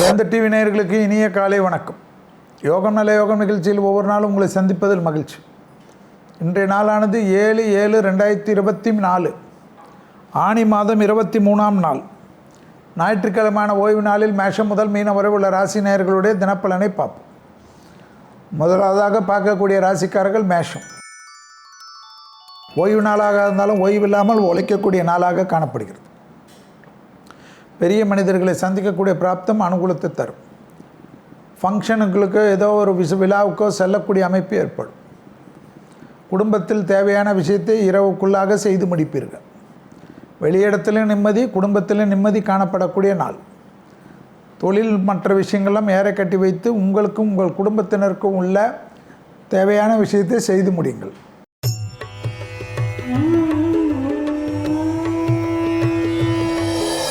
வேந்த TV நேயர்களுக்கு இனிய காலை வணக்கம். யோகம் நல்ல யோகம் நிகழ்ச்சியில் ஒவ்வொரு நாளும் உங்களை சந்திப்பதில் மகிழ்ச்சி. இன்றைய நாளானது ஏழு ஏழு ரெண்டாயிரத்தி இருபத்தி நாலு. ஆனி மாதம் இருபத்தி மூணாம் நாள். ஞாயிற்றுக்கிழமையான ஓய்வு நாளில் மேஷம் முதல் மீன வரை உள்ள ராசி நேயர்களுடைய தினப்பலனை பார்ப்போம். முதலாவதாக பார்க்கக்கூடிய ராசிக்காரர்கள் மேஷம். ஓய்வு நாளாக இருந்தாலும் ஓய்வில்லாமல் உழைக்கக்கூடிய நாளாக காணப்படுகிறது. பெரிய மனிதர்களை சந்திக்கக்கூடிய பிராப்தம் அனுகூலத்தை தரும். ஃபங்க்ஷனுங்களுக்கு ஏதோ ஒரு விசு விழாவுக்கோ செல்லக்கூடிய அமைப்பு ஏற்படும். குடும்பத்தில் தேவையான விஷயத்தை இரவுக்குள்ளாக செய்து முடிப்பீர்கள். வெளியிடத்திலும் நிம்மதி குடும்பத்திலும் நிம்மதி காணப்படக்கூடிய நாள். தொழில் மற்ற விஷயங்கள்லாம் ஏற கட்டி வைத்து உங்களுக்கும் உங்கள் குடும்பத்தினருக்கும் உள்ள தேவையான விஷயத்தை செய்து முடியுங்கள்.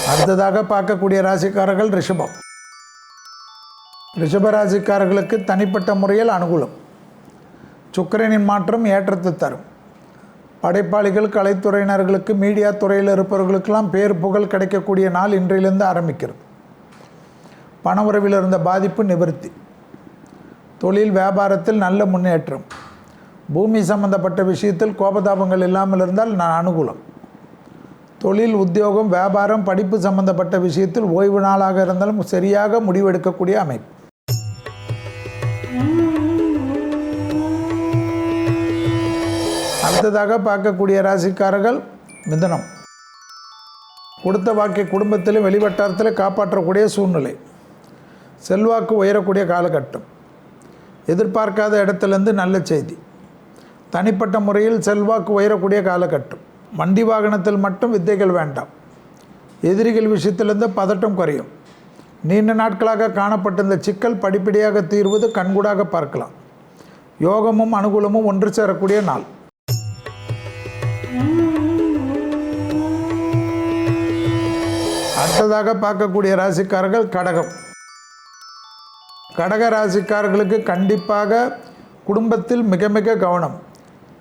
அடுத்ததாக பார்க்கக்கூடிய ராசிக்காரர்கள் ரிஷபம். ரிஷப ராசிக்காரர்களுக்கு தனிப்பட்ட முறையில் அனுகூலம். சுக்கரனின் மாற்றம் ஏற்றத்தை தரும். படைப்பாளிகள் கலைத்துறையினர்களுக்கு மீடியா துறையில் இருப்பவர்களுக்கெல்லாம் பேர் புகழ் கிடைக்கக்கூடிய நாள் இன்றையிலிருந்து ஆரம்பிக்கிறது. பண உறவில் இருந்த பாதிப்பு நிவர்த்தி. தொழில் வியாபாரத்தில் நல்ல முன்னேற்றம். பூமி சம்பந்தப்பட்ட விஷயத்தில் கோபதாபங்கள் இல்லாமல் இருந்தால் நான் அனுகூலம். தொழில் உத்தியோகம் வியாபாரம் படிப்பு சம்பந்தப்பட்ட விஷயத்தில் ஓய்வு நாளாக இருந்தாலும் சரியாக முடிவெடுக்கக்கூடிய அமைப்பு. அடுத்ததாக பார்க்கக்கூடிய ராசிக்காரர்கள் மிதனம். கொடுத்த வாக்கை குடும்பத்தில் வெளிவட்டாரத்தில் காப்பாற்றக்கூடிய சூழ்நிலை. செல்வாக்கு உயரக்கூடிய காலகட்டம். எதிர்பார்க்காத இடத்துலேருந்து நல்ல செய்தி. தனிப்பட்ட முறையில் செல்வாக்கு உயரக்கூடிய காலகட்டம். வண்டி வாகனத்தில் மட்டும் வித்தைகள் வேண்டாம். எதிரிகள் விஷயத்திலிருந்து பதட்டம் குறையும். நீண்ட நாட்களாக காணப்பட்டிருந்த சிக்கல் படிப்படியாக தீர்வது கண்கூடாக பார்க்கலாம். யோகமும் அனுகூலமும் ஒன்று சேரக்கூடிய நாள். அடுத்ததாக பார்க்கக்கூடிய ராசிக்காரர்கள் கடகம். கடக ராசிக்காரர்களுக்கு கண்டிப்பாக குடும்பத்தில் மிக மிக கவனம்.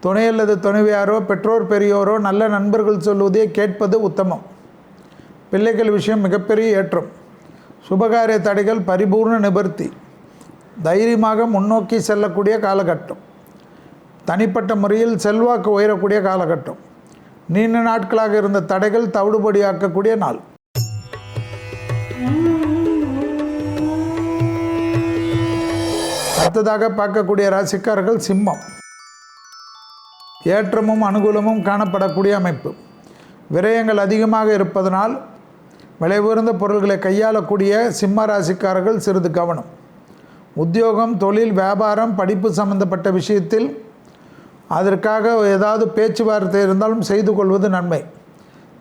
துணை அல்லது துணைவியாரோ பெற்றோர் பெரியோரோ நல்ல நண்பர்கள் சொல்வதை கேட்பது உத்தமம். பிள்ளைகள் விஷயம் மிகப்பெரிய ஏற்றம். சுபகாரிய தடைகள் பரிபூர்ண நிபர்த்தி தைரியமாக முன்னோக்கி செல்லக்கூடிய காலகட்டம். தனிப்பட்ட முறையில் செல்வாக்கு உயரக்கூடிய காலகட்டம். நீண்ட நாட்களாக இருந்த தடைகள் தவிடுபடியாக்கக்கூடிய நாள். அடுத்ததாக பார்க்கக்கூடிய ராசிக்காரர்கள் சிம்மம். ஏற்றமும் அனுகூலமும் காணப்படக்கூடிய அமைப்பு. விரயங்கள் அதிகமாக இருப்பதனால் விலை உயர்ந்த பொருள்களை கையாளக்கூடிய சிம்ம ராசிக்காரர்கள் சிறிது கவனம். உத்தியோகம் தொழில் வியாபாரம் படிப்பு சம்பந்தப்பட்ட விஷயத்தில் அதற்காக ஏதாவது பேச்சுவார்த்தை இருந்தாலும் செய்து கொள்வது நன்மை.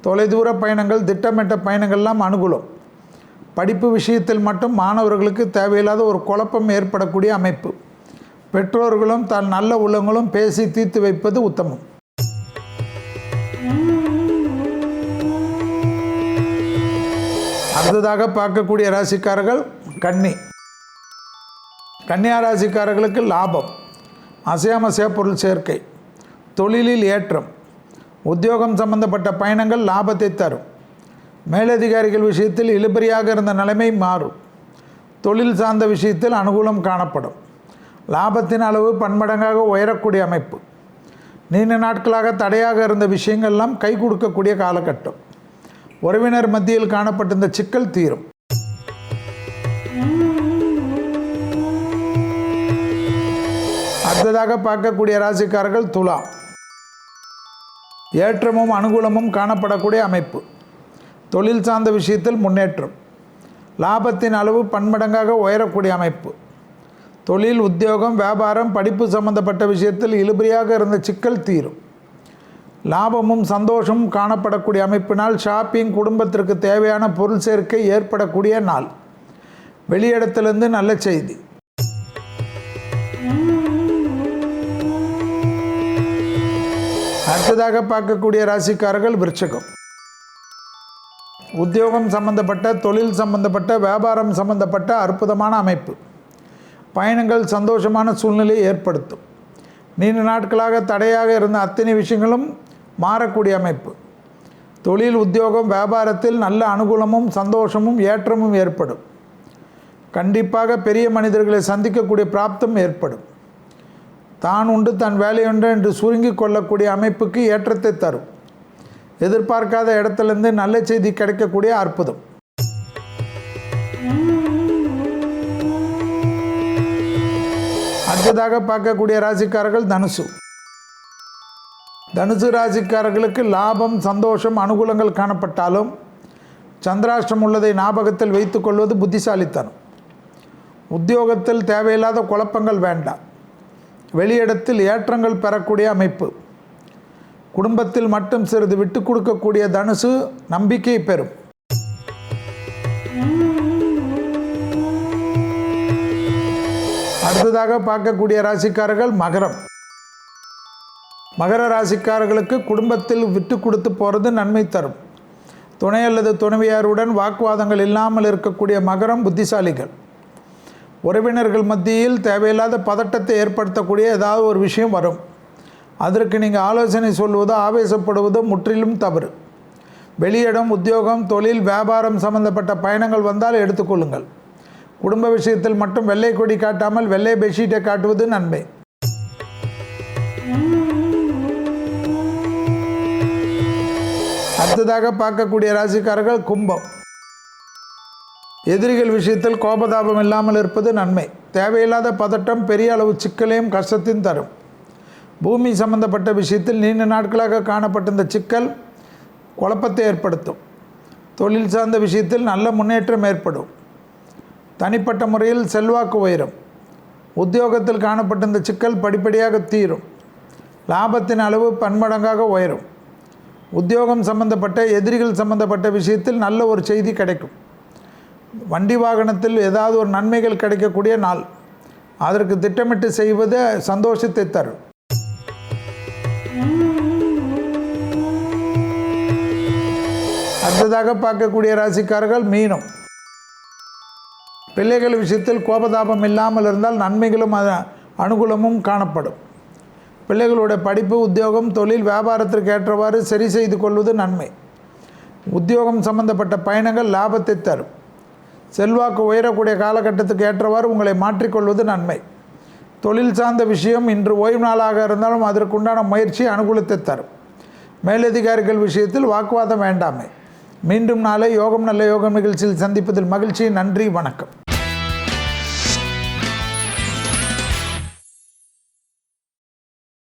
தொலைதூர பயணங்கள் திட்டமிட்ட பயணங்கள்லாம் அனுகூலம். படிப்பு விஷயத்தில் மட்டும் மாணவர்களுக்கு தேவையில்லாத ஒரு குழப்பம் ஏற்படக்கூடிய அமைப்பு. பெற்றோர்களும் தன் நல்ல உள்ளங்களும் பேசி தீர்த்து வைப்பது உத்தமம். அடுத்ததாக பார்க்கக்கூடிய ராசிக்காரர்கள் கன்னி. கன்னியா ராசிக்காரர்களுக்கு லாபம். அசையாமசைய பொருள் சேர்க்கை. தொழிலில் ஏற்றம். உத்தியோகம் சம்பந்தப்பட்ட பயணங்கள் லாபத்தை தரும். மேலதிகாரிகள் விஷயத்தில் இழுபறியாக இருந்த நிலைமை மாறும். தொழில் சார்ந்த விஷயத்தில் அனுகூலம் காணப்படும். லாபத்தின் அளவு பன்மடங்காக உயரக்கூடிய அமைப்பு. நீண்ட நாட்களாக தடையாக இருந்த விஷயங்கள்லாம் கை கொடுக்கக்கூடிய காலகட்டம். உறவினர் மத்தியில் காணப்பட்டிருந்த சிக்கல் தீரும். அடுத்ததாக பார்க்கக்கூடிய ராசிக்காரர்கள் துலா ஏற்றமும் அனுகூலமும் காணப்படக்கூடிய அமைப்பு. தொழில் சார்ந்த விஷயத்தில் முன்னேற்றம். லாபத்தின் அளவு பன்மடங்காக உயரக்கூடிய அமைப்பு. தொழில் உத்தியோகம் வியாபாரம் படிப்பு சம்பந்தப்பட்ட விஷயத்தில் இழுபறியாக இருந்த சிக்கல் தீரும். லாபமும் சந்தோஷமும் காணப்படக்கூடிய அமைப்பினால் ஷாப்பிங் குடும்பத்திற்கு தேவையான பொருள் சேர்க்கை ஏற்படக்கூடிய நாள். வெளியிடத்திலிருந்து நல்ல செய்தி. அடுத்ததாக பார்க்கக்கூடிய ராசிக்காரர்கள் விருச்சகம். உத்தியோகம் சம்பந்தப்பட்ட தொழில் சம்பந்தப்பட்ட வியாபாரம் சம்பந்தப்பட்ட அற்புதமான அமைப்பு. பயணங்கள் சந்தோஷமான சூழ்நிலையை ஏற்படுத்தும். நீண்ட நாட்களாக தடையாக இருந்த அத்தனை விஷயங்களும் மாறக்கூடிய அமைப்பு. தொழில் உத்தியோகம் வியாபாரத்தில் நல்ல அனுகூலமும் சந்தோஷமும் ஏற்றமும் ஏற்படும். கண்டிப்பாக பெரிய மனிதர்களை சந்திக்கக்கூடிய பிராப்தம் ஏற்படும். தான் உண்டு தன் வேலையுண்டு என்று சுருங்கி கொள்ளக்கூடிய அமைப்புக்கு ஏற்றத்தை தரும். எதிர்பார்க்காத இடத்துலேருந்து நல்ல செய்தி கிடைக்கக்கூடிய அற்புதம். அடுத்ததாக பார்க்கக்கூடிய ராசிக்காரர்கள் தனுசு. தனுசு ராசிக்காரர்களுக்கு லாபம் சந்தோஷம் அனுகூலங்கள் காணப்பட்டாலும் சந்திராஷ்டம் உள்ளதை ஞாபகத்தில் வைத்துக்கொள்வது புத்திசாலித்தனம். உத்தியோகத்தில் தேவையில்லாத குழப்பங்கள் வேண்டாம். வெளியிடத்தில் ஏற்றங்கள் பெறக்கூடிய அமைப்பு. குடும்பத்தில் மட்டும் சிறிது விட்டு கொடுக்கக்கூடிய தனுசு நம்பிக்கை பெறும். அடுத்ததாக பார்க்கக்கூடிய ராசிக்காரர்கள் மகரம். மகர ராசிக்காரர்களுக்கு குடும்பத்தில் விட்டு கொடுத்து போகிறது நன்மை தரும். துணை அல்லது துணைவியாருடன் வாக்குவாதங்கள் இல்லாமல் இருக்கக்கூடிய மகரம் புத்திசாலிகள். உறவினர்கள் மத்தியில் தேவையில்லாத பதட்டத்தை ஏற்படுத்தக்கூடிய ஏதாவது ஒரு விஷயம் வரும். அதற்கு நீங்கள் ஆலோசனை சொல்வதோ ஆவேசப்படுவதோ முற்றிலும் தவறு. வெளியிடம் உத்தியோகம் தொழில் வியாபாரம் சம்பந்தப்பட்ட பயணங்கள் வந்தால் எடுத்துக்கொள்ளுங்கள் குடும்ப விஷயத்தில் மட்டும் வெள்ளை கொடி காட்டாமல் வெள்ளை பெட்ஷீட்டை காட்டுவது நன்மை. அடுத்ததாக பார்க்கக்கூடிய ராசிக்காரர்கள் கும்பம். எதிரிகள் விஷயத்தில் கோபதாபம் இல்லாமல் இருப்பது நன்மை. தேவையில்லாத பதட்டம் பெரிய அளவு சிக்கலையும் கஷ்டத்தையும் தரும். பூமி சம்பந்தப்பட்ட விஷயத்தில் நீண்ட நாட்களாக காணப்பட்ட இந்த சிக்கல் குழப்பத்தை ஏற்படுத்தும். தொழில் சார்ந்த விஷயத்தில் நல்ல முன்னேற்றம் ஏற்படும். தனிப்பட்ட முறையில் செல்வாக்கு உயரும். உத்தியோகத்தில் காணப்பட்ட இந்த சிக்கல் படிப்படியாக தீரும். லாபத்தின் அளவு பன்மடங்காக உயரும். உத்தியோகம் சம்பந்தப்பட்ட எதிரிகள் சம்பந்தப்பட்ட விஷயத்தில் நல்ல ஒரு செய்தி கிடைக்கும். வண்டி வாகனத்தில் ஏதாவது ஒரு நன்மைகள் கிடைக்கக்கூடிய நாள். அதற்கு திட்டமிட்டு செய்வது சந்தோஷத்தை தரும். அடுத்ததாக பார்க்கக்கூடிய ராசிக்காரர்கள் மீனம். பிள்ளைகள் விஷயத்தில் கோபதாபம் இல்லாமல் இருந்தால் நன்மைகளும் அனுகூலமும் காணப்படும். பிள்ளைகளுடைய படிப்பு உத்தியோகம் தொழில் வியாபாரத்திற்கு ஏற்றவாறு சரி செய்து கொள்வது நன்மை. உத்தியோகம் சம்பந்தப்பட்ட பயணங்கள் லாபத்தை தரும். செல்வாக்கு உயரக்கூடிய காலகட்டத்துக்கு ஏற்றவாறு உங்களை மாற்றிக்கொள்வது நன்மை. தொழில் சார்ந்த விஷயம் இன்று ஓய்வு நாளாக இருந்தாலும் அதற்குண்டான முயற்சி அனுகூலத்தை தரும். மேலதிகாரிகள் விஷயத்தில் வாக்குவாதம் வேண்டாமே. மீண்டும் நாளை யோகம் நல்ல யோகம் நிகழ்ச்சியில் சந்திப்பதில் மகிழ்ச்சி. நன்றி வணக்கம்.